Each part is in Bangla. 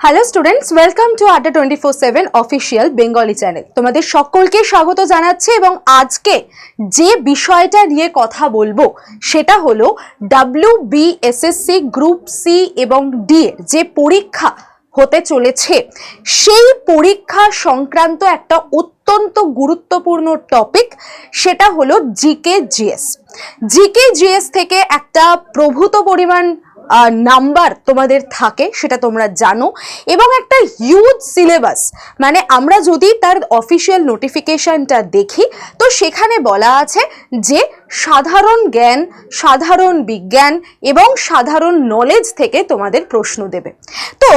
Hello students welcome to Adda twenty four seven official Bengali channel তোমাদের সকলকে স্বাগত জানাচ্ছি এবং আজকে যে বিষয়টা নিয়ে কথা বলব, সেটা হলো ডাব্লিউ বিএসএসসি গ্রুপ সি এবং ডি এর যে পরীক্ষা হতে চলেছে, সেই পরীক্ষা সংক্রান্ত একটা অত্যন্ত গুরুত্বপূর্ণ টপিক সেটা হলো জিকে জিএস জিকে জিএস থেকে একটা প্রভূত পরিমাণ নাম্বার তোমাদের থাকে, সেটা তোমরা জানো। এবং একটা হিউজ সিলেবাস মানে আমরা যদি তার অফিসিয়াল নোটিফিকেশানটা দেখি, তো সেখানে বলা আছে যে সাধারণ জ্ঞান, সাধারণ বিজ্ঞান এবং সাধারণ নলেজ থেকে তোমাদের প্রশ্ন দেবে। তো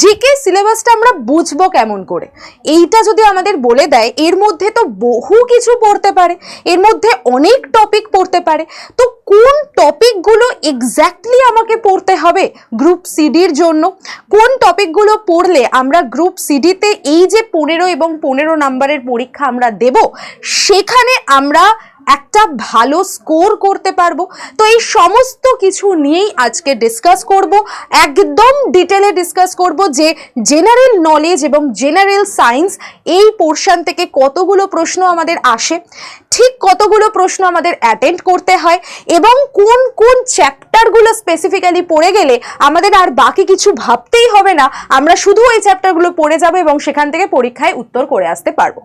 জিকে সিলেবাসটা আমরা বুঝব কেমন করে? এইটা যদি আমাদের বলে দেয়, এর মধ্যে তো বহু কিছু পড়তে পারে, এর মধ্যে অনেক টপিক পড়তে পারে। তো কোন টপিকগুলো এক্স্যাক্টলি আমাকে পড়তে হবে গ্রুপ সিডির জন্য? কোন টপিকগুলো পড়লে আমরা গ্রুপ সিডিতে এই যে পনেরো এবং পনেরো নাম্বারের পরীক্ষা আমরা দেব, সেখানে আমরা একটা ভালো স্কোর করতে পারব। তো এই সমস্ত কিছু নিয়েই আজকে ডিসকাস করব, একদম ডিটেলে ডিসকাস করব যে জেনারেল নলেজ এবং জেনারেল সায়েন্স এই পোর্শান থেকে কতগুলো প্রশ্ন আমাদের আসে। ঠিক কতগুলো প্রশ্ন আমাদের অ্যাটেন্ড করতে হয় এবং কোন কোন চ্যাপ্টারগুলো স্পেসিফিক্যালি পড়ে গেলে আমাদের আর বাকি কিছু ভাবতেই হবে না, আমরা শুধু ওই চ্যাপ্টারগুলো পড়ে যাব এবং সেখান থেকে পরীক্ষায় উত্তর করে আসতে পারব।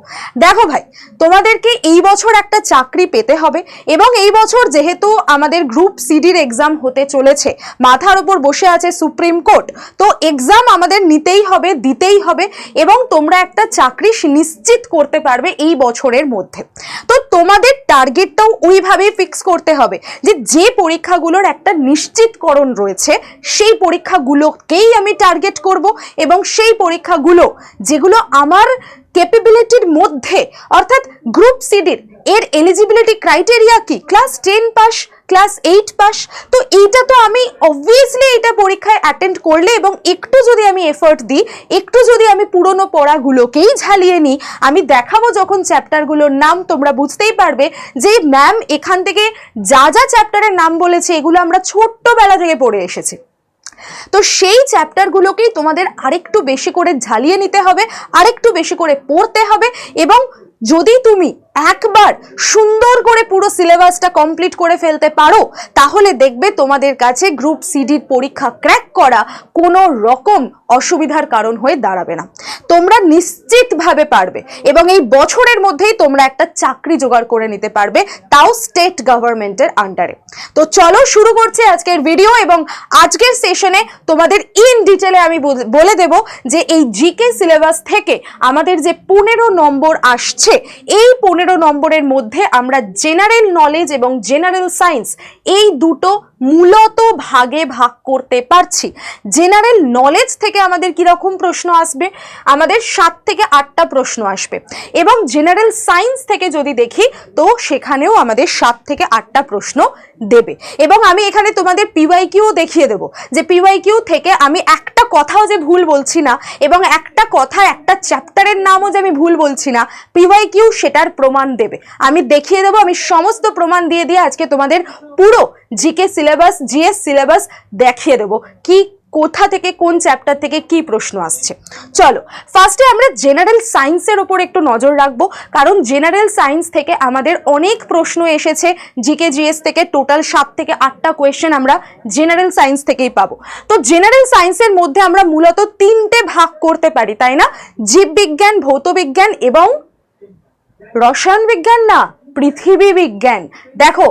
দেখো ভাই, তোমাদেরকে এই বছর একটা চাকরি পেতে হবে এবং এই বছর যেহেতু আমাদের গ্রুপ সিডির এক্সাম হতে চলেছে, মাথার ওপর বসে আছে সুপ্রিম কোর্ট তো এক্সাম আমাদের নিতেই হবে, দিতেই হবে এবং তোমরা একটা চাকরি নিশ্চিত করতে পারবে এই বছরের মধ্যে। তো তোমাদের টার্গেটটাও ওইভাবেই ফিক্স করতে হবে যে যে পরীক্ষাগুলোর একটা নিশ্চিতকরণ রয়েছে, সেই পরীক্ষাগুলোকেই আমি টার্গেট করব এবং সেই পরীক্ষাগুলো যেগুলো আমার ক্যাপেবিলিটির মধ্যে, অর্থাৎ গ্রুপ সিডির এর এলিজিবিলিটি ক্রাইটেরিয়া কি? Class ten pass class eight pass তো এইটা তো আমি অবভিয়াসলি এটা পরীক্ষায় অ্যাটেন্ড করলে এবং একটু যদি আমি এফোর্ট দিই, একটু যদি আমি পুরনো পড়াগুলোকেই ঝালিয়ে নিই, আমি দেখাবো যখন চ্যাপ্টারগুলোর নাম, তোমরা বুঝতেই পারবে যে ম্যাম এখান থেকে যা যা চ্যাপ্টারের নাম বলেছে, এগুলো আমরা ছোট্টবেলা থেকে পড়ে এসেছি। তো সেই চ্যাপ্টারগুলোকেই তোমাদের আরেকটু বেশি করে ঝালিয়ে নিতে হবে, আরেকটু বেশি করে পড়তে হবে এবং যদি তুমি একবার সুন্দর করে পুরো সিলেবাসটা কমপ্লিট করে ফেলতে পারো, তাহলে দেখবে তোমাদের কাছে গ্রুপ সিডির পরীক্ষা ক্র্যাক করা কোনো রকম অসুবিধার কারণ হয়ে দাঁড়াবে না। তোমরা নিশ্চিতভাবে পারবে এবং এই বছরের মধ্যেই তোমরা একটা চাকরি জোগাড় করে নিতে পারবে তাও স্টেট গভর্নমেন্টের আন্ডারে তো চলো শুরু করছি আজকের ভিডিও এবং আজকের সেশনে তোমাদের ইন ডিটেলে আমি বলে দেব যে এই জিকে সিলেবাস থেকে আমাদের যে পনেরো নম্বর আসছে, এই পনেরো নম্বরের মধ্যে আমরা জেনারেল নলেজ এবং জেনারেল সায়েন্স এই দুটো মূলত ভাগে ভাগ করতে পারছি। জেনারেল নলেজ থেকে আমাদের কীরকম প্রশ্ন আসবে? আমাদের সাত থেকে আটটা প্রশ্ন আসবে। এবং জেনারেল সায়েন্স থেকে যদি দেখি, তো সেখানেও আমাদের সাত থেকে আটটা প্রশ্ন দেবে। এবং আমি এখানে তোমাদের পিওয়াই কিউ দেখিয়ে দেবো যে পিওয়াই কিউ থেকে আমি একটা কথাও যে ভুল বলছি না, এবং একটা কথা, একটা চ্যাপ্টারের নামও যে আমি ভুল বলছি না পিওয়াই কিউ সেটার প্রমাণ দেবে। আমি দেখিয়ে দেবো, আমি সমস্ত প্রমাণ দিয়ে দিয়ে আজকে তোমাদের পুরো জিকে সিলেবাস জিএস সিলেবাস দেখিয়ে দেবো। কি, কোথা থেকে, কোন চ্যাপ্টার থেকে কি প্রশ্ন আসছে। চলো ফার্স্টে আমরা জেনারেল সায়েন্সের ওপর একটু নজর রাখব, কারণ জেনারেল সায়েন্স থেকে আমাদের অনেক প্রশ্ন এসেছে জিকে জিএস থেকে টোটাল সাত থেকে আটটা কোয়েশ্চেন আমরা জেনারেল সায়েন্স থেকেই পাবো। তো জেনারেল সায়েন্সের মধ্যে আমরা মূলত তিনটে ভাগ করতে পারি, তাই না? জীববিজ্ঞান, ভৌতবিজ্ঞান এবং রসায়ন বিজ্ঞান না, পৃথিবী বিজ্ঞান। দেখো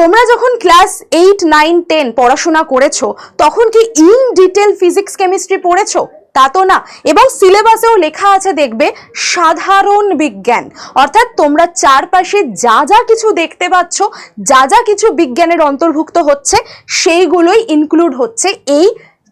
তোমরা যখন ক্লাস এইট, নাইন, টেন পড়াশোনা করেছ, তখন কি ইন ডিটেল ফিজিক্স কেমিস্ট্রি পড়েছো? তা তো না। এবং সিলেবাসেও লেখা আছে দেখবে, সাধারণ বিজ্ঞান। অর্থাৎ তোমরা চারপাশে যা যা কিছু দেখতে পাচ্ছ, যা যা কিছু বিজ্ঞানের অন্তর্ভুক্ত হচ্ছে, সেইগুলোই ইনক্লুড হচ্ছে এই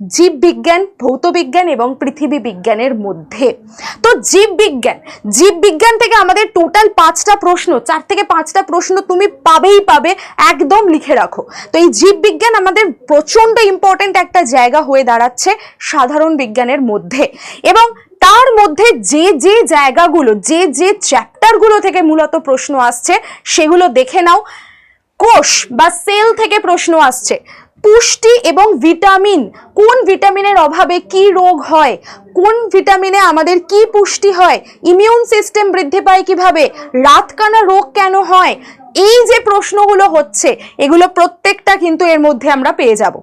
জীববিজ্ঞান, ভৌতবিজ্ঞান এবং পৃথিবী বিজ্ঞানের মধ্যে। তো জীববিজ্ঞান জীববিজ্ঞান থেকে আমাদের টোটাল পাঁচটা প্রশ্ন, চার থেকে পাঁচটা প্রশ্ন তুমি পাবেই পাবে, একদম লিখে রাখো। তো এই জীববিজ্ঞান আমাদের প্রচণ্ড ইম্পর্ট্যান্ট একটা জায়গা হয়ে দাঁড়াচ্ছে সাধারণ বিজ্ঞানের মধ্যে। এবং তার মধ্যে যে যে জায়গাগুলো, যে যে চ্যাপ্টারগুলো থেকে মূলত প্রশ্ন আসছে, সেগুলো দেখে নাও। কোষ বা সেল থেকে প্রশ্ন আসছে। পুষ্টি এবং ভিটামিন। কোন ভিটামিনের অভাবে কি রোগ হয়? কোন ভিটামিনে আমাদের কি পুষ্টি হয়? ইমিউন সিস্টেম বৃদ্ধি পায় কীভাবে? রাতকানা রোগ কেন হয়? এই যে প্রশ্নগুলো হচ্ছে, এগুলো প্রত্যেকটা কিন্তু এর মধ্যে আমরা পেয়ে যাব।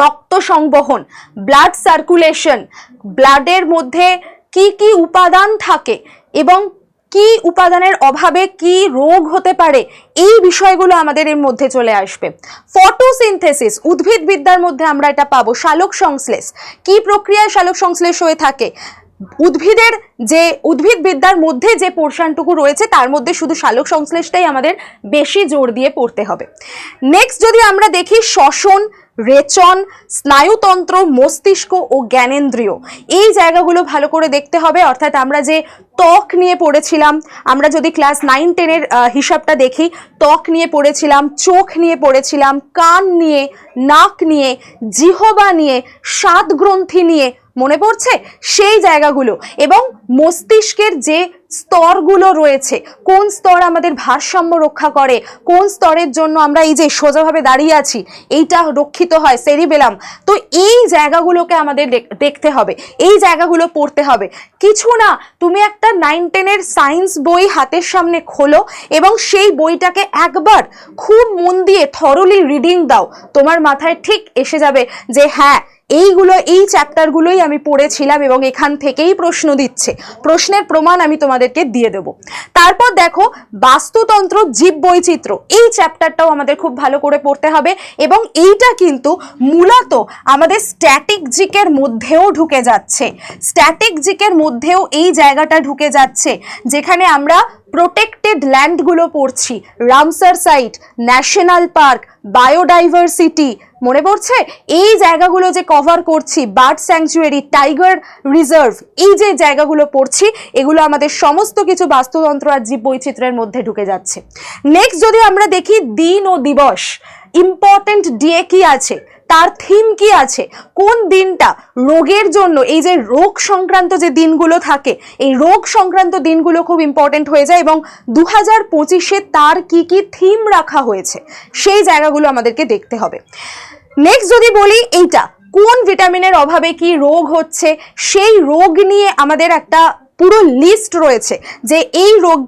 রক্ত সংবহন ব্লাড সার্কুলেশন ব্লাডের মধ্যে কি কি উপাদান থাকে এবং কি উপাদানের অভাবে কি রোগ হতে পারে? এই বিষয়গুলো আমাদের এর মধ্যে চলে আসবে। ফটোসিনথেসিস, উদ্ভিদবিদ্যার মধ্যে আমরা এটা পাবো। শালক সংশ্লেষ, কি প্রক্রিয়ায় শালক সংশ্লেষ হয়ে থাকে? উদ্ভিদের যে, উদ্ভিদ বিদ্যার মধ্যে যে পোর্শনটুকু রয়েছে, তার মধ্যে শুধু শালক সংশ্লেষটাই আমাদের বেশি জোর দিয়ে পড়তে হবে। নেক্সট যদি আমরা দেখি, শ্বসন, রেচন, স্নায়ুতন্ত্র, মস্তিষ্ক ও জ্ঞানেন্দ্রিয়। এই জায়গাগুলো ভালো করে দেখতে হবে। অর্থাৎ আমরা যে ত্বক নিয়ে পড়েছিলাম, আমরা যদি ক্লাস নাইন টেনের হিসাবটা দেখি, ত্বক নিয়ে পড়েছিলাম, চোখ নিয়ে পড়েছিলাম, কান নিয়ে, নাক নিয়ে, জিহবা নিয়ে সাত গ্রন্থি নিয়ে মনে পড়ছে? সেই জায়গাগুলো এবং মস্তিষ্কের যে স্তরগুলো রয়েছে, কোন স্তর আমাদের ভারসাম্য রক্ষা করে, কোন স্তরের জন্য আমরা এই যে সোজাভাবে দাঁড়িয়ে আছি, এইটা রক্ষিত হয়, সেরিবেলাম। তো এই জায়গাগুলোকে আমাদের দেখ- দেখতে হবে, এই জায়গাগুলো পড়তে হবে। কিছু না, তুমি একটা নাইন টেনের সায়েন্স বই হাতের সামনে খোলো এবং সেই বইটাকে একবার খুব মন দিয়ে থরলি রিডিং দাও। তোমার মাথায় ঠিক এসে যাবে যে হ্যাঁ এইগুলো, এই চ্যাপ্টারগুলোই আমি পড়েছিলাম এবং এখান থেকেই প্রশ্ন দিচ্ছে। প্রশ্নের প্রমাণ আমি তোমাদেরকে দিয়ে দেব। তারপর দেখো, বাস্তুতন্ত্র জীব বৈচিত্র্য এই চ্যাপ্টারটাও আমাদের খুব ভালো করে পড়তে হবে এবং এইটা কিন্তু মূলত আমাদের স্ট্যাটিক জিকের মধ্যেও ঢুকে যাচ্ছে। স্ট্যাটিক জিকের মধ্যেও এই জায়গাটা ঢুকে যাচ্ছে, যেখানে আমরা প্রোটেক্টেড ল্যান্ডগুলো পড়ছি। Ramsar site national park biodiversity মনে পড়ছে? এই জায়গাগুলো যে কভার করছি বার্ড স্যাংচুয়ারি টাইগার রিজার্ভ এই যে জায়গাগুলো পড়ছি, এগুলো আমাদের সমস্ত কিছু বাস্তুতন্ত্র আর জীব বৈচিত্র্যের মধ্যে ঢুকে যাচ্ছে। নেক্সট যদি আমরা দেখি দিন ও দিবস ইম্পর্টেন্ট ডে কি আছে? তার থিম কি আছে? কোন দিনটা রোগের জন্য, এই যে রোগ সংক্রান্ত যে দিনগুলো থাকে, এই রোগ সংক্রান্ত দিনগুলো খুব ইম্পর্টেন্ট হয়ে যায় এবং দু হাজার পঁচিশে তার কি কি থিম রাখা হয়েছে, সেই জায়গাগুলো আমাদেরকে দেখতে হবে। নেক্সট যদি বলি এইটা, কোন ভিটামিনের অভাবে কি রোগ হচ্ছে, সেই রোগ নিয়ে আমাদের একটা পুরো লিস্ট রয়েছে যে এই রোগ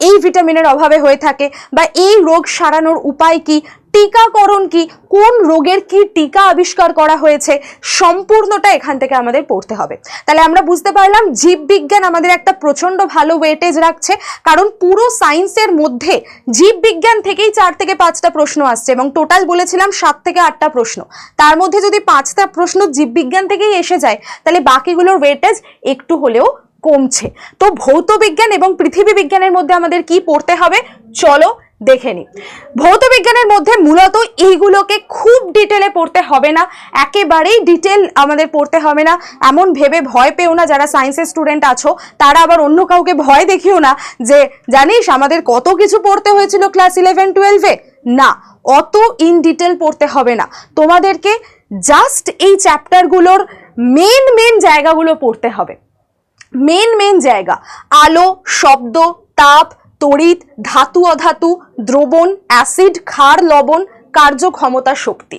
এই ভিটামিনের অভাবে হয়ে থাকে বা এই রোগ সারানোর উপায় কি? টিকাকরণ কি? কোন রোগের কি টিকা আবিষ্কার করা হয়েছে? সম্পূর্ণটা এখান থেকে আমাদের পড়তে হবে। তাহলে আমরা বুঝতে পারলাম, জীববিজ্ঞান আমাদের একটা প্রচণ্ড ভালো ওয়েটেজ রাখছে, কারণ পুরো সায়েন্সের মধ্যে জীববিজ্ঞান থেকেই চার থেকে পাঁচটা প্রশ্ন আসছে এবং টোটাল বলেছিলাম সাত থেকে আটটা প্রশ্ন। তার মধ্যে যদি পাঁচটা প্রশ্ন জীববিজ্ঞান থেকেই এসে যায়, তাহলে বাকিগুলোর ওয়েটেজ একটু হলেও কমছে। তো ভৌত বিজ্ঞান এবং পৃথিবী বিজ্ঞানের মধ্যে আমাদের কি পড়তে হবে? চলো দেখে নি ভৌত বিজ্ঞানের মধ্যে মূলত এইগুলোকে খুব ডিটেলে পড়তে হবে না। একেবারেই ডিটেল আমাদের পড়তে হবে না। এমন ভেবে ভয় পেও না যারা সায়েন্সের স্টুডেন্ট আছো। তারা আবার অন্য কাউকে ভয় দেখিও না যে, জানিস আমাদের কত কিছু পড়তে হয়েছিল ক্লাস ইলেভেন টুয়েলভে না, অত ইন ডিটেল পড়তে হবে না। তোমাদেরকে জাস্ট এই চ্যাপ্টারগুলোর মেন মেন জায়গাগুলো পড়তে হবে। মেন মেন জায়গা। আলো, শব্দ, তাপ, তড়িৎ, ধাতু, অধাতু, দ্রবণ, অ্যাসিড, ক্ষার, লবণ কার্যক্ষমতা শক্তি।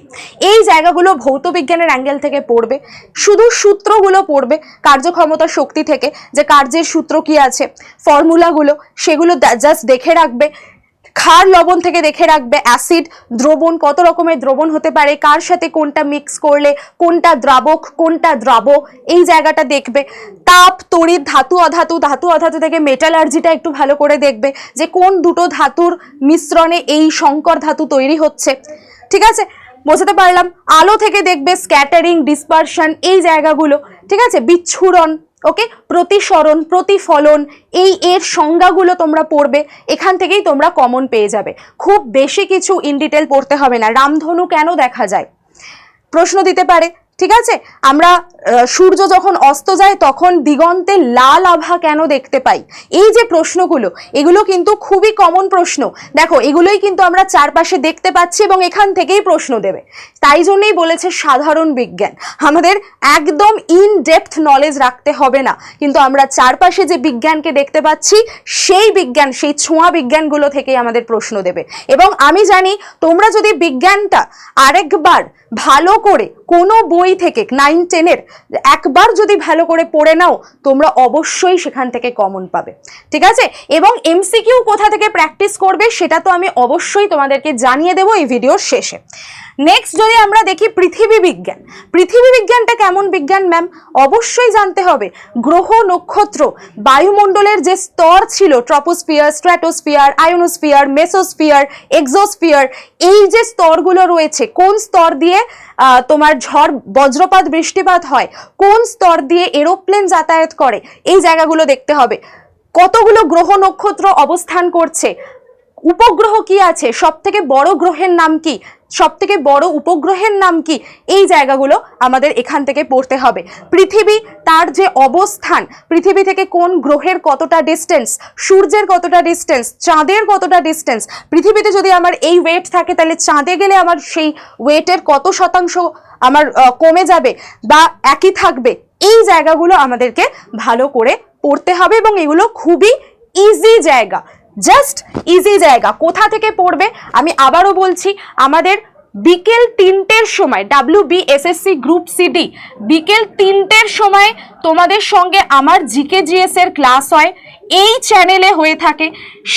এই জায়গাগুলো ভৌত বিজ্ঞানের অ্যাঙ্গেল থেকে পড়বে। শুধু সূত্রগুলো পড়বে কার্যক্ষমতা শক্তি থেকে, যে কার্যের সূত্র কি আছে ফর্মুলাগুলো সেগুলো জাস্ট দেখে রাখবে। ক্ষার লবণ থেকে দেখে রাখবে অ্যাসিড। দ্রবণ কত রকমের দ্রবণ হতে পারে? কার সাথে কোনটা মিক্স করলে, কোনটা দ্রাবক, কোনটা দ্রাব? এই জায়গাটা দেখবে। তাপ, তড়িৎ, ধাতু, অধাতু ধাতু, অধাতু থেকে মেটালার্জিটা একটু ভালো করে দেখবে যে কোন দুটো ধাতুর মিশ্রণে এই সংকর ধাতু তৈরি হচ্ছে। ঠিক আছে? বোঝাতে পারলাম? আলো থেকে দেখবে স্ক্যাটারিং ডিসপারশন এই জায়গাগুলো। ঠিক আছে? বিচ্ছুরণ ওকে প্রতিসরণ, প্রতিফলন, এই এর সংজ্ঞাগুলো তোমরা পড়বে, এখান থেকেই তোমরা কমন পেয়ে যাবে। খুব বেশি কিছু ইন ডিটেল পড়তে হবে না। রামধনু কেন দেখা যায়? প্রশ্ন দিতে পারে। ঠিক আছে? আমরা সূর্য যখন অস্ত যায়, তখন দিগন্তে লাল আভা কেন দেখতে পাই? এই যে প্রশ্নগুলো, এগুলো কিন্তু খুবই কমন প্রশ্ন। দেখো, এগুলোই কিন্তু আমরা চারপাশে দেখতে পাচ্ছি এবং এখান থেকেই প্রশ্ন দেবে। তাই জন্যই বলেছে সাধারণ বিজ্ঞান। আমাদের একদম ইন ডেপথ নলেজ রাখতে হবে না। কিন্তু আমরা চারপাশে যে বিজ্ঞানকে দেখতে পাচ্ছি, সেই বিজ্ঞান, সেই ছোঁয়া বিজ্ঞানগুলো থেকেই আমাদের প্রশ্ন দেবে। এবং আমি জানি, তোমরা যদি বিজ্ঞানটা আরেকবার ভালো করে কোনো বই থেকে নাইন টেনের একবার যদি ভালো করে পড়ে নাও, তোমরা অবশ্যই সেখান থেকে কমন পাবে। ঠিক আছে? এবং এমসিকিউ কোথা থেকে প্র্যাকটিস করবে সেটা তো আমি অবশ্যই তোমাদেরকে জানিয়ে দেবো এই ভিডিওর শেষে। নেক্সট যদি আমরা দেখি পৃথিবী বিজ্ঞান। পৃথিবী বিজ্ঞানটা কেমন বিজ্ঞান ম্যাম অবশ্যই জানতে হবে। গ্রহ, নক্ষত্র, বায়ুমণ্ডলের যে স্তর ছিল troposphere stratosphere ionosphere mesosphere exosphere এই যে স্তরগুলো রয়েছে, কোন স্তর দিয়ে তোমার ঝড়, বজ্রপাত, বৃষ্টিপাত হয়, কোন স্তর দিয়ে এরোপ্লেন যাতায়াত করে, এই জায়গাগুলো দেখতে হবে। কতগুলো গ্রহ নক্ষত্র অবস্থান করছে? উপগ্রহ কি আছে? সব থেকে বড় গ্রহের নাম কি? সব থেকে বড় উপগ্রহের নাম কি? এই জায়গাগুলো আমাদের এখান থেকে পড়তে হবে। পৃথিবী তার যে অবস্থান, পৃথিবী থেকে কোন গ্রহের কতটা ডিস্টেন্স সূর্যের কতটা ডিস্টেন্স চাঁদের কতটা ডিস্টেন্স পৃথিবীতে যদি আমার এই ওয়েট থাকে, তাহলে চাঁদে গেলে আমার সেই ওয়েটের কত শতাংশ আমার কমে যাবে বা একই থাকবে? এই জায়গাগুলো আমাদেরকে ভালো করে পড়তে হবে এবং এগুলো খুবই ইজি জায়গা। জাস্ট ইজি জায়গা। কোথা থেকে পড়বে? আমি আবারও বলছি, আমাদের বিকেল তিনটের সময় W B SSC group CD বিকেল তিনটের সময় তোমাদের সঙ্গে আমার জিকে জিএস এর ক্লাস হয়। এই চ্যানেলে হয়ে থাকে।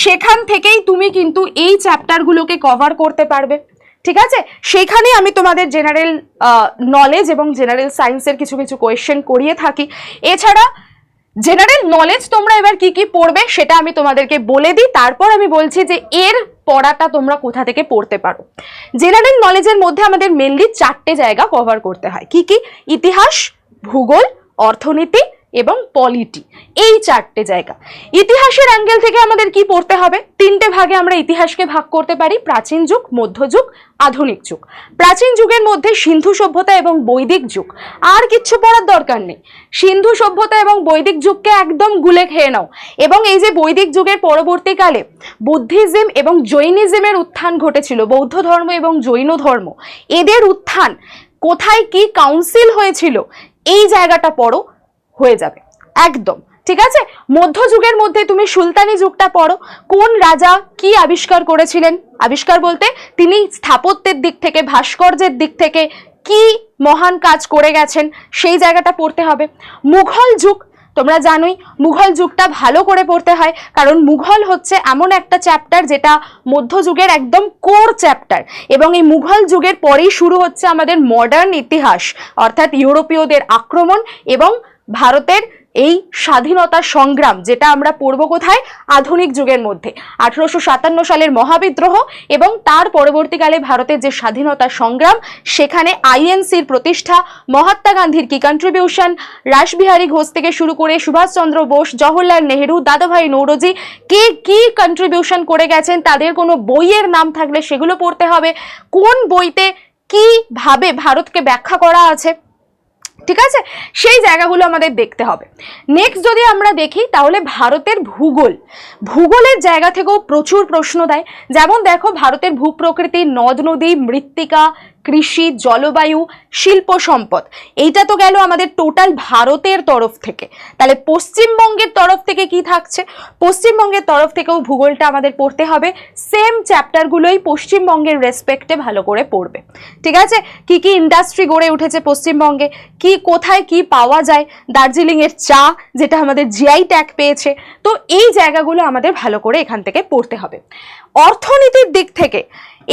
সেখান থেকেই তুমি কিন্তু এই চ্যাপ্টারগুলোকে কভার করতে পারবে। ঠিক আছে? সেখানে আমি তোমাদের জেনারেল নলেজ এবং জেনারেল সায়েন্সের কিছু কিছু কোয়েশ্চেন করিয়ে থাকি। এছাড়া জেনারেল নলেজ তোমরা এবার কি কি পড়বে সেটা আমি তোমাদেরকে বলে দিই। তারপর আমি বলছি যে এর পড়াটা তোমরা কোথা থেকে পড়তে পারো। জেনারেল নলেজের মধ্যে আমাদের মেনলি চারটে জায়গা কভার করতে হয়। কি কি? ইতিহাস, ভূগোল, অর্থনীতি এবং পলিটি এই চারটে জায়গা। ইতিহাসের অ্যাঙ্গেল থেকে আমাদের কি পড়তে হবে? তিনটে ভাগে আমরা ইতিহাসকে ভাগ করতে পারি, প্রাচীন যুগ মধ্যযুগ আধুনিক যুগ। প্রাচীন যুগের মধ্যে সিন্ধু সভ্যতা এবং বৈদিক যুগ। আর কিচ্ছু পড়ার দরকার নেই। সিন্ধু সভ্যতা এবং বৈদিক যুগকে একদম গুলে খেয়ে নাও। এবং এই যে বৈদিক যুগের পরবর্তীকালে বুদ্ধিজম এবং জৈনিজমের উত্থান ঘটেছিল, বৌদ্ধ ধর্ম এবং জৈন ধর্ম, এদের উত্থান কোথায় কি কাউন্সিল হয়েছিল, এই জায়গাটা পড়ো। হয়ে যাবে। একদম। ঠিক আছে? মধ্যযুগের মধ্যে তুমি সুলতানি যুগটা পড়ো। কোন রাজা কি আবিষ্কার করেছিলেন? আবিষ্কার বলতে তিনি স্থাপত্যের দিক থেকে, ভাস্কর্যের দিক থেকে কি মহান কাজ করে গেছেন, সেই জায়গাটা পড়তে হবে। মুঘল যুগ, তোমরা জানোই, মুঘল যুগটা ভালো করে পড়তে হয়। কারণ মুঘল হচ্ছে এমন একটা চ্যাপ্টার যেটা মধ্যযুগের একদম কোর চ্যাপ্টার এবং এই মুঘল যুগের পরেই শুরু হচ্ছে আমাদের মডার্ন ইতিহাস, অর্থাৎ ইউরোপীয়দের আক্রমণ এবং ভারতের এই স্বাধীনতা সংগ্রাম, যেটা আমরা পড়ব কোথায়? আধুনিক যুগের মধ্যে। আঠারোশো সাতান্ন সালের মহাবিদ্রোহ এবং তার পরবর্তীকালে ভারতের যে স্বাধীনতা সংগ্রাম, সেখানে আইএনসির প্রতিষ্ঠা, মহাত্মা গান্ধীর কি কন্ট্রিবিউশন রাসবিহারী ঘোষ থেকে শুরু করে সুভাষচন্দ্র বোস, জওহরলাল নেহেরু, দাদাভাই নৌরোজি কে কি কন্ট্রিবিউশন করে গেছেন, তাদের কোনো বইয়ের নাম থাকলে সেগুলো পড়তে হবে। কোন বইতে কীভাবে ভারতকে ব্যাখ্যা করা আছে? ঠিক আছে? সেই জায়গাগুলো আমাদের দেখতে হবে। নেক্সট যদি আমরা দেখি, তাহলে ভারতের ভূগোল। ভূগোলের জায়গা থেকেও প্রচুর প্রশ্ন দেয়। যেমন দেখো, ভারতের ভূপ্রকৃতি, নদ নদী, মৃত্তিকা কৃষি, জলবায়ু, শিল্প সম্পদ। এইটা তো গেল আমাদের টোটাল ভারতের তরফ থেকে। তাহলে পশ্চিমবঙ্গের তরফ থেকে কি থাকছে? পশ্চিমবঙ্গের তরফ থেকেও ভূগোলটা আমাদের পড়তে হবে। সেম চ্যাপ্টারগুলোই পশ্চিমবঙ্গের রেসপেক্টে ভালো করে পড়বে। ঠিক আছে? কি কি ইন্ডাস্ট্রি গড়ে উঠেছে পশ্চিমবঙ্গে? কি, কোথায় কি পাওয়া যায়? দার্জিলিংয়ের চা, যেটা আমাদের জিআই ট্যাগ পেয়েছে। তো এই জায়গাগুলো আমাদের ভালো করে এখান থেকে পড়তে হবে। অর্থনীতির দিক থেকে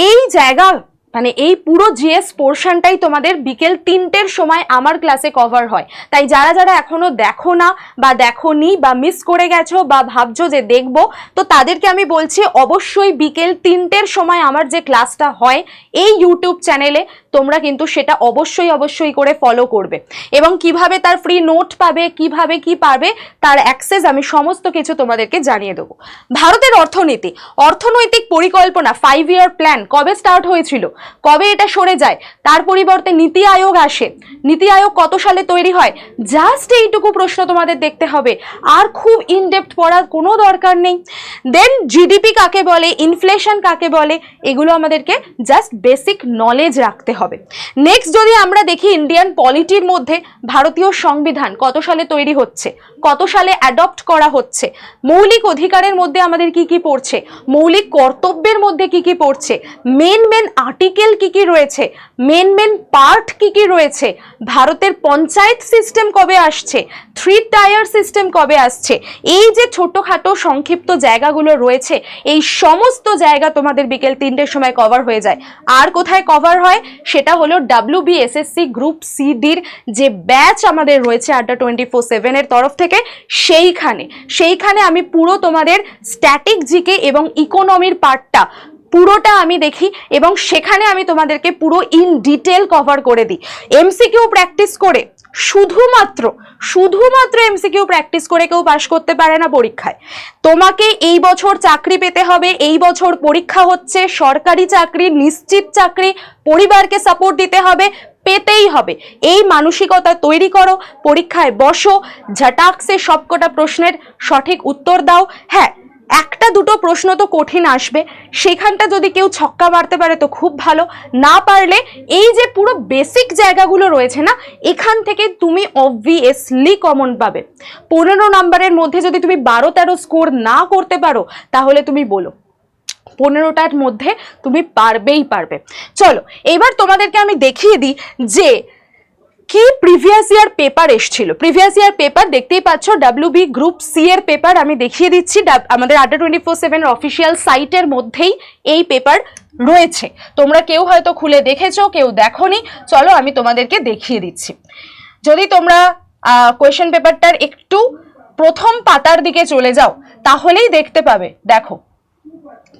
এই জায়গা মানে এই পুরো জিএস পোর্শনটাই তোমাদের বিকেল তিনটের সময় আমার ক্লাসে কভার হয়। তাই যারা যারা এখনও দেখো না বা দেখো নি বা মিস করে গেছো বা ভাবছ যে দেখব, তো তাদেরকে আমি বলছি অবশ্যই বিকেল তিনটের সময় আমার যে ক্লাসটা হয় এই ইউটিউব চ্যানেলে তোমরা কিন্তু সেটা অবশ্যই অবশ্যই করে ফলো করবে। এবং কীভাবে তার ফ্রি নোট পাবে, কীভাবে কি পাবে তার অ্যাক্সেস আমি সমস্ত কিছু তোমাদেরকে জানিয়ে দেবো। ভারতের অর্থনীতি, অর্থনৈতিক পরিকল্পনা ফাইভ ইয়ার প্ল্যান কবে স্টার্ট হয়েছিল? কবে এটা সরে যায়? তার পরিবর্তে নীতি আয়োগ আসে। নীতি আয়োগ কত সালে তৈরি হয়? জাস্ট এইটুকু প্রশ্ন তোমাদের দেখতে হবে। আর খুব ইনডেপথ পড়ার কোনো দরকার নেই। দেন জিডিপি কাকে বলে? ইনফ্লেশন কাকে বলে? এগুলো আমাদেরকে জাস্ট বেসিক নলেজ রাখতে হবে। নেক্সট যদি আমরা দেখি ইন্ডিয়ান পলিটির মধ্যে ভারতীয় সংবিধান কত সালে তৈরি হচ্ছে? কত সালে অ্যাডপ্ট করা হচ্ছে? মৌলিক অধিকারের মধ্যে আমাদের কি কি পড়ছে? মৌলিক কর্তব্যের মধ্যে কি কি পড়ছে? মেন মেন আর্টিকেল কি কি রয়েছে? মেন মেন পার্ট কি কি রয়েছে? ভারতের পঞ্চায়েত সিস্টেম কবে আসছে? থ্রি টায়ার সিস্টেম কবে আসছে? এই যে ছোটোখাটো সংক্ষিপ্ত জায়গাগুলো রয়েছে, এই সমস্ত জায়গা তোমাদের বিকেল তিনটের সময় কভার হয়ে যায়। আর কোথায় কভার হয়? সেটা হলো ডাব্লিউ বিএসএসসি গ্রুপ সিডির যে ব্যাচ আমাদের রয়েছে আড্ডা টোয়েন্টি ফোর সেভেনের তরফ থেকে, সেইখানে। সেইখানে আমি পুরো তোমাদের স্ট্যাটিক জিকে এবং ইকোনমির পার্টটা পুরোটা আমি দেখি এবং সেখানে আমি তোমাদেরকে পুরো ইন ডিটেল কভার করে দিই। এমসিকিউ প্র্যাকটিস করে শুধুমাত্র শুধুমাত্র এমসিকিউ প্র্যাকটিস করে কেউ পাশ করতে পারে না পরীক্ষায়। তোমাকে এই বছর চাকরি পেতে হবে, এই বছর পরীক্ষা হচ্ছে, সরকারি চাকরি, নিশ্চিত চাকরি, পরিবারকে সাপোর্ট দিতে হবে, পেতেই হবে। এই মানসিকতা তৈরি করো, পরীক্ষায় বসো, ঝটাকসে সবকটা প্রশ্নের সঠিক উত্তর দাও। হ্যাঁ একটা দুটো প্রশ্ন তো কঠিন আসবে। সেখানটা যদি কেউ ছক্কা মারতে পারে তো খুব ভালো। না পারলে এই যে পুরো বেসিক জায়গাগুলো রয়েছে না, এখান থেকে তুমি অবভিয়াসলি কমন পাবে। পনেরো নাম্বারের মধ্যে যদি তুমি বারো তেরো স্কোর না করতে পারো, তাহলে তুমি বলো। পনেরোটার মধ্যে তুমি পারবেই পারবে। চলো, এবার তোমাদেরকে আমি দেখিয়ে দিই যে কি প্রিভিয়াস ইয়ার পেপার এসছিল। প্রিভিয়াস ইয়ার পেপার দেখতেই পাচ্ছ ডাব্লিউ বি গ্রুপ সি এর পেপার আমি দেখিয়ে দিচ্ছি। আমাদের আড্ডা টোয়েন্টি ফোর সেভেন অফিসিয়াল সাইটের মধ্যেই এই পেপার রয়েছে। তোমরা কেউ হয়তো খুলে দেখেছ, কেউ দেখোনি। চলো আমি তোমাদেরকে দেখিয়ে দিচ্ছি। যদি তোমরা কোয়েশ্চেন পেপারটার একটু প্রথম পাতার দিকে চলে যাও, তাহলেই দেখতে পাবে। দেখো।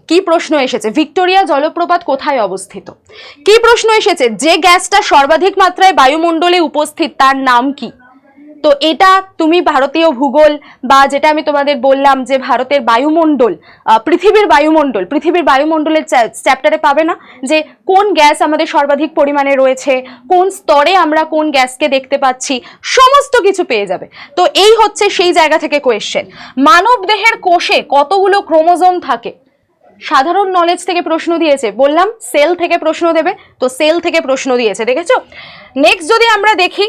কি প্রশ্ন এসেছে? ভিক্টোরিয়া জলপ্রপাত কোথায় অবস্থিত? কি প্রশ্ন এসেছে? যে গ্যাসটা সর্বাধিক মাত্রায় বায়ুমণ্ডলে উপস্থিত, তার নাম কি? তো এটা তুমি ভারতীয় ভূগোল বা যেটা আমি তোমাদের বললাম যে ভারতের বায়ুমণ্ডল পৃথিবীর বায়ুমণ্ডল, পৃথিবীর বায়ুমণ্ডলের চ্যাপ্টারে পাবে না যে কোন গ্যাস আমাদের সর্বাধিক পরিমাণে রয়েছে, কোন স্তরে আমরা কোন গ্যাসকে দেখতে পাচ্ছি, সমস্ত কিছু পেয়ে যাবে। তো এই হচ্ছে সেই জায়গা থেকে কোয়েশ্চেন মানব দেহের কোষে কতগুলো ক্রোমোজোম থাকে? সাধারণ নলেজ থেকে প্রশ্ন দিয়েছে। বললাম সেল থেকে প্রশ্ন দেবে। তো সেল থেকে প্রশ্ন দিয়েছে, দেখেছ? নেক্সট যদি আমরা দেখি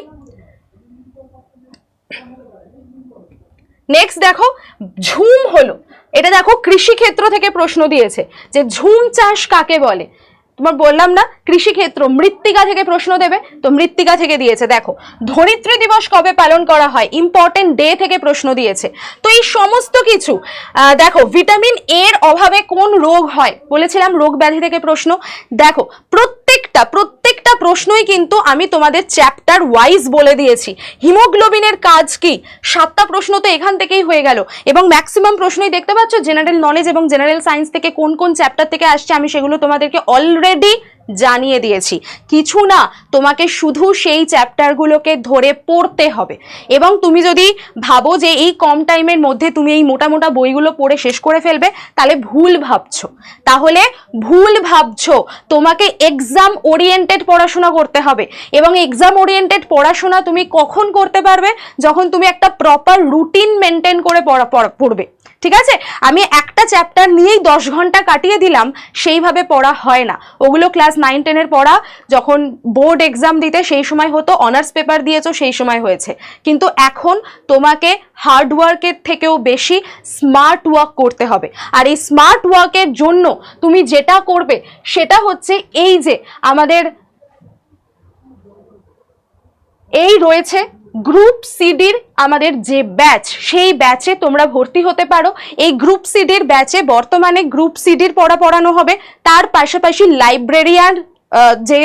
নেক্সট দেখো, ঝুম হলো। এটা দেখো কৃষিক্ষেত্র থেকে প্রশ্ন দিয়েছে যে ঝুম চাষ কাকে বলে? তোমার বললাম না কৃষি ক্ষেত্র মৃত্তিকা থেকে প্রশ্ন দেবে, তো মৃত্তিকা থেকে দিয়েছে। দেখো, ধরিত্রী দিবস কবে পালন করা হয়? ইম্পর্টেন্ট ডে থেকে প্রশ্ন দিয়েছে। তো এই সমস্ত কিছু দেখো ভিটামিন এর অভাবে কোন রোগ হয়? বলেছিলাম রোগ ব্যাধি থেকে প্রশ্ন। দেখো, প্রত্যেকটা প্রত্যেকটা প্রশ্নই কিন্তু আমি তোমাদের চ্যাপ্টার ওয়াইজ বলে দিয়েছি। হিমোগ্লোবিনের কাজ কি? সাতটা প্রশ্ন তো এখান থেকেই হয়ে গেল। এবং ম্যাক্সিমাম প্রশ্নই দেখতে পাচ্ছ জেনারেল নলেজ এবং জেনারেল সায়েন্স থেকে কোন কোন চ্যাপ্টার থেকে আসছে, আমি সেগুলো তোমাদেরকে অলরেডি জানিয়ে দিয়েছি। কিছু না, তোমাকে শুধু সেই চ্যাপ্টারগুলোকে ধরে পড়তে হবে। এবং তুমি যদি ভাবো যে এই কম টাইমের মধ্যে তুমি এই মোটা মোটা বইগুলো পড়ে শেষ করে ফেলবে, তাহলে ভুল ভাবছ। তাহলে ভুল ভাবছ। তোমাকে এক্সাম ওরিয়েন্টেড পড়াশোনা করতে হবে। এবং এক্সাম ওরিয়েন্টেড পড়াশোনা তুমি কখন করতে পারবে? যখন তুমি একটা প্রপার রুটিন মেনটেন করে পড়া, পড়া- পড়বে। ঠিক আছে? আমি একটা চ্যাপ্টার নিয়েই দশ ঘণ্টা কাটিয়ে দিলাম, সেইভাবে পড়া হয় না। ওগুলো ক্লাস নাইন, টেনের পড়া, যখন বোর্ড এক্সাম দিতে সেই সময় হতো অনার্স পেপার দিয়েছ, সেই সময় হয়েছে। কিন্তু এখন তোমাকে হার্ড ওয়ার্কের থেকেও বেশি স্মার্ট ওয়ার্ক করতে হবে। আর এই স্মার্ট ওয়ার্কের জন্য তুমি যেটা করবে, সেটা হচ্ছে এই যে আমাদের, এই রয়েছে গ্রুপ সিডির আমাদের যে ব্যাচ সেই ব্যাচে তোমরা ভর্তি হতে পারো। এই গ্রুপ সিডির ব্যাচে বর্তমানে গ্রুপ সিডির পড়া পড়ানো হবে। তার পাশাপাশি লাইব্রেরিয়ান যে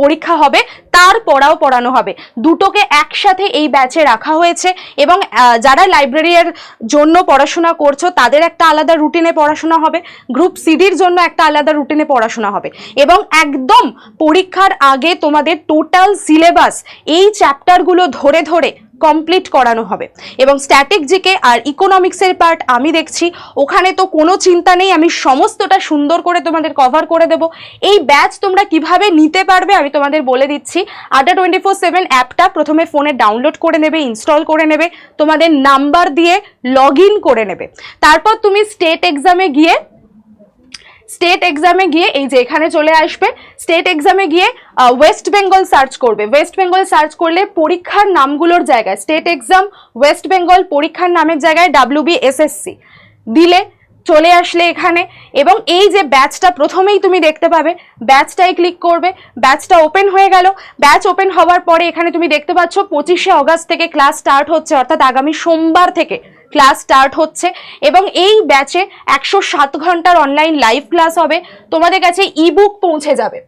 পরীক্ষা হবে তার পড়াও পড়ানো হবে। দুটোকে একসাথে এই ব্যাচে রাখা হয়েছে এবং যারা লাইব্রেরিয়ার জন্য পড়াশোনা করছ, তাদের একটা আলাদা রুটিনে পড়াশোনা হবে। গ্রুপ সিডির জন্য একটা আলাদা রুটিনে পড়াশোনা হবে। এবং একদম পরীক্ষার আগে তোমাদের টোটাল সিলেবাস এই চ্যাপ্টারগুলো ধরে ধরে কমপ্লিট করানো হবে। এবং স্ট্যাটিক জিকে আর ইকোনমিক্সের পার্ট আমি দেখছি। ওখানে তো কোনো চিন্তা নেই, আমি সমস্তটা সুন্দর করে তোমাদের কভার করে দেব। এই ব্যাচ তোমরা কীভাবে নিতে পারবে আমি তোমাদের বলে দিচ্ছি। আড্ডা টোয়েন্টি ফোর সেভেন অ্যাপটা প্রথমে ফোনে ডাউনলোড করে নেবে ইনস্টল করে নেবে, তোমাদের নাম্বার দিয়ে লগ করে নেবে। তারপর তুমি স্টেট এক্সামে গিয়ে স্টেট এক্সামে গিয়ে, এই যে এখানে চলে আসবে স্টেট এক্সামে গিয়ে ওয়েস্ট বেঙ্গল সার্চ করবে। ওয়েস্ট বেঙ্গল সার্চ করলে পরীক্ষার নামগুলোর জায়গায় স্টেট এক্সাম ওয়েস্ট বেঙ্গল পরীক্ষার নামের জায়গায় ডাব্লিউবি এসএসসি দিলে চলে আসলে এখানে। এবং এই যে ব্যাচটা প্রথমেই তুমি দেখতে পাবে ব্যাচটায় ক্লিক করবে ব্যাচটা ওপেন হয়ে গেল। ব্যাচ ওপেন হওয়ার পরে এখানে তুমি দেখতে পাচ্ছ, পঁচিশে অগস্ট থেকে ক্লাস স্টার্ট হচ্ছে, অর্থাৎ আগামী সোমবার থেকে। ক্লাস স্টার্ট হচ্ছে এবং এই ব্যাচে একশো সাত ঘণ্টার অনলাইন লাইভ ক্লাস হবে। তোমাদের কাছে ইবুক পৌঁছে যাবে।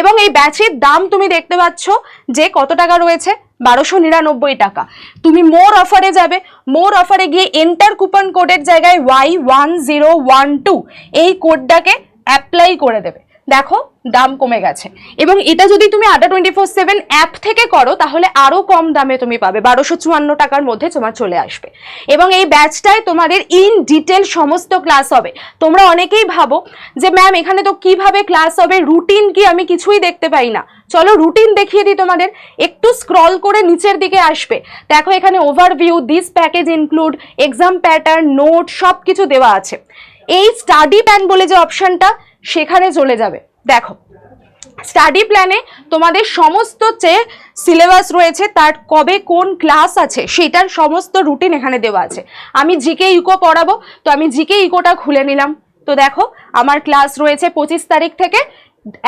এবং এই ব্যাচের দাম তুমি দেখতে পাচ্ছ যে কত টাকা রয়েছে? বারোশো নিরানব্বই টাকা। তুমি মোর অফারে যাবে। মোর অফারে গিয়ে এন্টার কুপন কোডের জায়গায় Y one zero one two এই কোডটাকে অ্যাপ্লাই করে দেবে। দেখো, দাম কমে গেছে। এবং এটা যদি তুমি আড্ডা টোয়েন্টি ফোর সেভেন অ্যাপ থেকে করো, তাহলে আরও কম দামে তুমি পাবে। বারোশো চুয়ান্ন টাকার মধ্যে তোমার চলে আসবে। এবং এই ব্যাচটায় তোমাদের ইন ডিটেল সমস্ত ক্লাস হবে। তোমরা অনেকেই ভাবো যে ম্যাম এখানে তো কীভাবে ক্লাস হবে? রুটিন কি? আমি কিছুই দেখতে পাই না। চলো রুটিন দেখিয়ে দিই তোমাদের। একটু স্ক্রল করে নিচের দিকে আসবে। দেখো, এখানে overview this package include exam pattern note সব কিছু দেওয়া আছে। এই স্টাডি প্যান বলে যে অপশনটা সেখানে চলে যাবে। দেখো স্টাডি প্ল্যানে তোমাদের সমস্ত যে সিলেবাস রয়েছে, তার কবে কোন ক্লাস আছে, সেটার সমস্ত রুটিন এখানে দেওয়া আছে। আমি জিকে ইকো পড়াবো, তো আমি জিকে ইকোটা খুলে নিলাম। তো দেখো, আমার ক্লাস রয়েছে পঁচিশ তারিখ থেকে,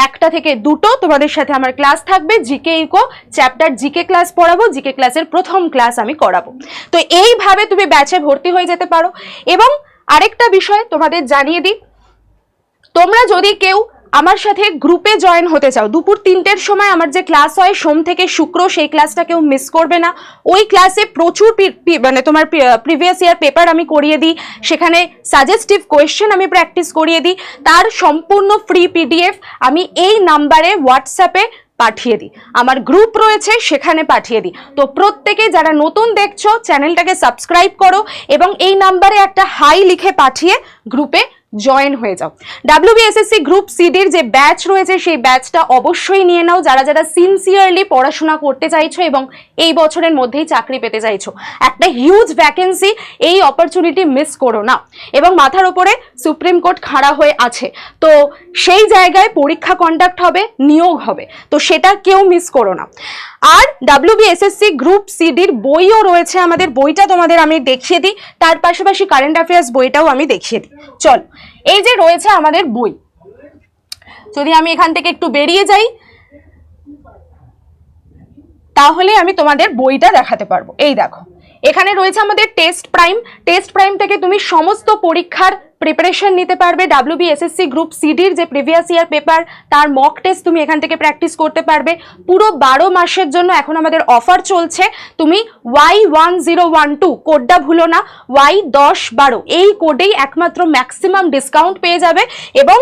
একটা থেকে দুটো তোমাদের সাথে আমার ক্লাস থাকবে GK eco chapter GK class পড়াবো জিকে ক্লাসের প্রথম ক্লাস আমি করাবো। তো এইভাবে তুমি ব্যাচে ভর্তি হয়ে যেতে পারো। এবং আরেকটা বিষয় তোমাদের জানিয়ে দিই তোমরা যদি কেউ আমার সাথে গ্রুপে জয়েন হতে চাও, দুপুর তিনটের সময় আমার যে ক্লাস হয়, সোম থেকে শুক্র, সেই ক্লাসটা কেউ মিস করবে না। ওই ক্লাসে প্রচুর মানে তোমার প্রিভিয়াস ইয়ার পেপার আমি করিয়ে দিই, সেখানে সাজেস্টিভ কোয়েশ্চেন আমি প্র্যাকটিস করিয়ে দিই, তার সম্পূর্ণ ফ্রি পিডিএফ আমি এই নাম্বারে হোয়াটসঅ্যাপে পাঠিয়ে দিই। আমার গ্রুপ রয়েছে, সেখানে পাঠিয়ে দিই। তো প্রত্যেকে যারা নতুন দেখছ চ্যানেলটাকে সাবস্ক্রাইব করো এবং এই নাম্বারে একটা হাই লিখে পাঠিয়ে গ্রুপে জয়েন হয়ে যাও। ডাব্লিউবিএসএসসি গ্রুপ সিডির যে ব্যাচ রয়েছে, সেই ব্যাচটা অবশ্যই নিয়ে নাও। যারা যারা সিনসিয়ারলি পড়াশোনা করতে চাইছো এবং এই বছরের মধ্যেই চাকরি পেতে চাইছো, একটা হিউজ ভ্যাকেন্সি এই অপরচুনিটি মিস করো না। এবং মাথার ওপরে সুপ্রিম কোর্ট খাড়া হয়ে আছে। তো সেই জায়গায় পরীক্ষা কন্ডাক্ট হবে, নিয়োগ হবে। তো সেটা কেউ মিস করো না। আর ডাব্লিউবিএসএসসি গ্রুপ সিডির বইও রয়েছে আমাদের। বইটা তোমাদের আমি দেখিয়ে দিই। তার পাশাপাশি কারেন্ট অ্যাফেয়ার্স বইটাও আমি দেখিয়ে দিই। চলো। এই যে রয়েছে আমাদের বই। যদি আমি এখান থেকে একটু বেরিয়ে যাই, তাহলে আমি তোমাদের বইটা দেখাতে পারব। এই দেখো, এখানে রয়েছে আমাদের টেস্ট প্রাইম টেস্ট প্রাইম থেকে তুমি সমস্ত পরীক্ষার প্রিপারেশন নিতে পারবে ডাব্লিউবিএসএসসি গ্রুপ সিডির যে প্রিভিয়াস ইয়ার পেপার তার মক টেস্ট তুমি এখান থেকে প্র্যাকটিস করতে পারবে। পুরো বারো মাসের জন্য এখন আমাদের অফার চলছে। তুমি Y one zero one two কোডটা ভুলো না ওয়াই দশ বারো এই কোডেই একমাত্র ম্যাক্সিমাম ডিসকাউন্ট পেয়ে যাবে এবং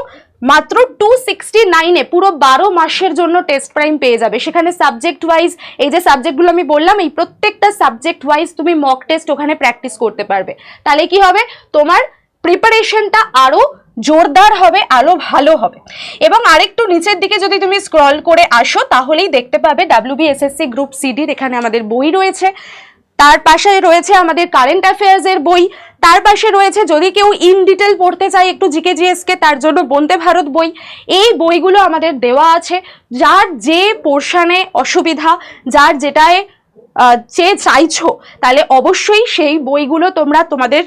মাত্র টু সিক্সটি নাইনে পুরো বারো মাসের জন্য টেস্ট প্রাইম পেয়ে যাবে। সেখানে সাবজেক্ট ওয়াইজ এই যে সাবজেক্টগুলো আমি বললাম, এই প্রত্যেকটা সাবজেক্ট ওয়াইজ তুমি মক টেস্ট ওখানে প্র্যাকটিস করতে পারবে। তাহলে কি হবে? তোমার প্রিপারেশনটা আরও জোরদার হবে, আরও ভালো হবে। এবং আরেকটু নিচের দিকে যদি তুমি স্ক্রল করে আসো, তাহলেই দেখতে পাবে ডাব্লিউবিএসএসসি গ্রুপ সিডির এখানে আমাদের বই রয়েছে। তার পাশে রয়েছে আমাদের কারেন্ট অ্যাফেয়ার্স এর বই। তার পাশে রয়েছে যদি কেউ ইন ডিটেল পড়তে চায় একটু জিকে জিএসকে তার জন্য বন্দে ভারত বই। এই বইগুলো আমাদের দেওয়া আছে। যার যে পোর্শানে অসুবিধা, যার যেটায় চেয়ে চাইছো, তাহলে অবশ্যই সেই বইগুলো তোমরা তোমাদের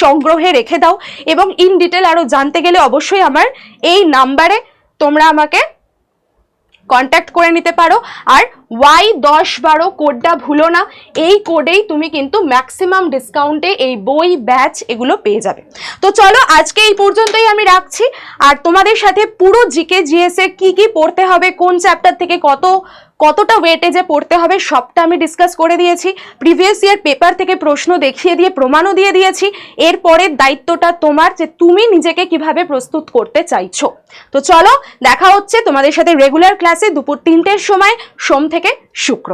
সংগ্রহে রেখে দাও এবং ইন ডিটেল আরও জানতে গেলে অবশ্যই আমার এই নাম্বারে তোমরা আমাকে কন্ট্যাক্ট করে নিতে পারো। আর ওয়াই দশ বারো কোডটা ভুলো না, এই কোডেই তুমি কিন্তু ম্যাক্সিমাম ডিসকাউন্টে এই বই ব্যাচ এগুলো পেয়ে যাবে। তো চলো আজকে এই পর্যন্তই আমি রাখছি। আর তোমাদের সাথে পুরো জিকে জিএস কি কি পড়তে হবে, কোন চ্যাপ্টার থেকে কত কতটা ওয়েটে যে পড়তে হবে সবটা আমি ডিসকাস করে দিয়েছি। প্রিভিয়াস ইয়ার পেপার থেকে প্রশ্ন দেখিয়ে দিয়ে, প্রমাণও দিয়ে দিয়েছি। এরপরের দায়িত্বটা তোমার যে তুমি নিজেকে কীভাবে প্রস্তুত করতে চাইছো। তো চলো, দেখা হচ্ছে তোমাদের সাথে রেগুলার ক্লাসে দুপুর তিনটের সময়। সোম থেকে শুক্র।